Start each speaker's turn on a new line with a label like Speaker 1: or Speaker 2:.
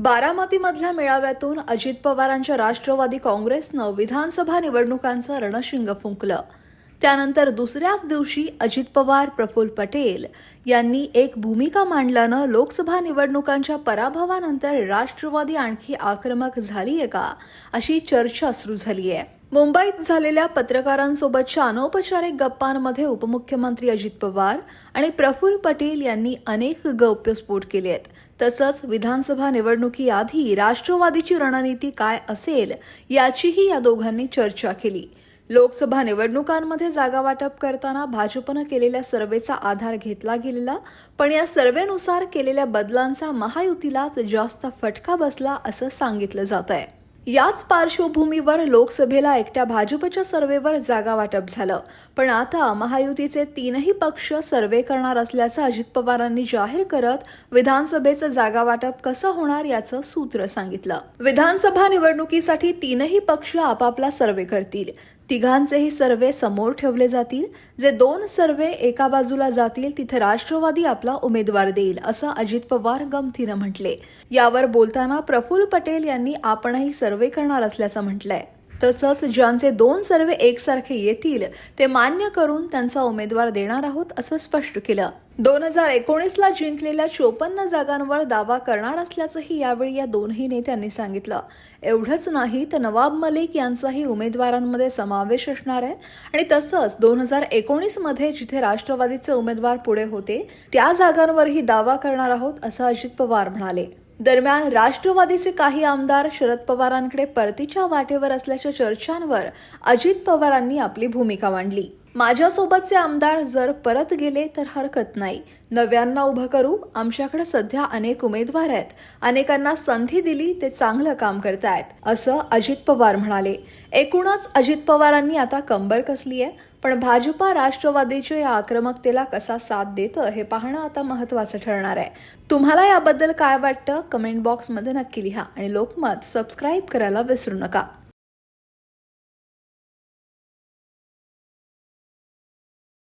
Speaker 1: बारामतीमधल्या मेळाव्यातून अजित पवारांच्या राष्ट्रवादी काँग्रेसनं विधानसभा निवडणुकांचं रणशिंग फुंकलं. त्यानंतर दुसऱ्याच दिवशी अजित पवार प्रफुल्ल पटेल यांनी एक भूमिका मांडल्यानं लोकसभा निवडणुकांच्या पराभवानंतर राष्ट्रवादी आणखी आक्रमक झालीय का अशी चर्चा सुरू झाली आहे मुंबईत झालेल्या पत्रकारांसोबतच्या अनौपचारिक गप्पांमध्ये उपमुख्यमंत्री अजित पवार आणि प्रफुल्ल पटेल यांनी अनेक गौप्यस्फोट केले आहेत तसंच विधानसभा निवडणुकीआधी राष्ट्रवादीची रणनीती काय असेल याचीही या दोघांनी चर्चा केली. लोकसभा निवडणुकांमध्ये जागा वाटप करताना भाजपनं केलेल्या सर्वेचा आधार घेतला गेलेला पण या सर्वेनुसार केलेल्या बदलांचा महायुतीलाच जास्त फटका बसला असं सांगितलं जात आहे याच पार्श्वभूमीवर लोकसभेला एकट्या भाजपच्या सर्वेवर जागा वाटप झालं. पण आता महायुतीचे तीनही पक्ष सर्वे करणार असल्याचं अजित पवारांनी जाहीर करत विधानसभेचं जागा वाटप कसं होणार याचं सूत्र सांगितलं. विधानसभा निवडणुकीसाठी तीनही पक्ष आपापला सर्वे करतील. तिघांचेही सर्वे समोर ठेवले जातील. जे दोन सर्वे एका बाजूला जातील तिथे राष्ट्रवादी आपला उमेदवार देईल असं अजित पवार गमतीनं म्हटले. यावर बोलताना प्रफुल्ल पटेल यांनी आपणही सर्वे करणार असल्याचं म्हटलंय. तसंच ज्यांचे दोन सर्वे एकसारखे येतील ते मान्य करून त्यांचा उमेदवार देणार आहोत असं स्पष्ट केलं. दोन हजार एकोणीसला जिंकलेल्या चोपन्न जागांवर दावा करणार असल्याचंही यावेळी या दोन्ही नेत्यांनी सांगितलं. एवढंच नाही तर नवाब मलिक यांचाही उमेदवारांमध्ये समावेश असणार आहे. आणि तसंच दोन हजार एकोणीसमध्ये जिथे राष्ट्रवादीचे उमेदवार पुढे होते त्या जागांवरही दावा करणार आहोत असं अजित पवार म्हणाले. दरम्यान राष्ट्रवादीचे काही आमदार शरद पवारांकडे परतीच्या वाटेवर असल्याच्या चर्चांवर अजित पवारांनी आपली भूमिका मांडली. माझ्यासोबतचे आमदार जर परत गेले तर हरकत नाही. नव्यांना उभं करू आमच्याकडे सध्या अनेक उमेदवार आहेत. अनेकांना संधी दिली ते चांगलं काम करतायत असं अजित पवार म्हणाले. एकूणच अजित पवारांनी आता कंबर कसली आहे? पण भाजपा राष्ट्रवादीच्या या आक्रमकतेला कसा साथ देतं हे पाहणं आता महत्वाचं ठरणार आहे. तुम्हाला याबद्दल काय वाटतं? कमेंट बॉक्समध्ये नक्की लिहा आणि लोकमत सबस्क्राईब करायला विसरू नका.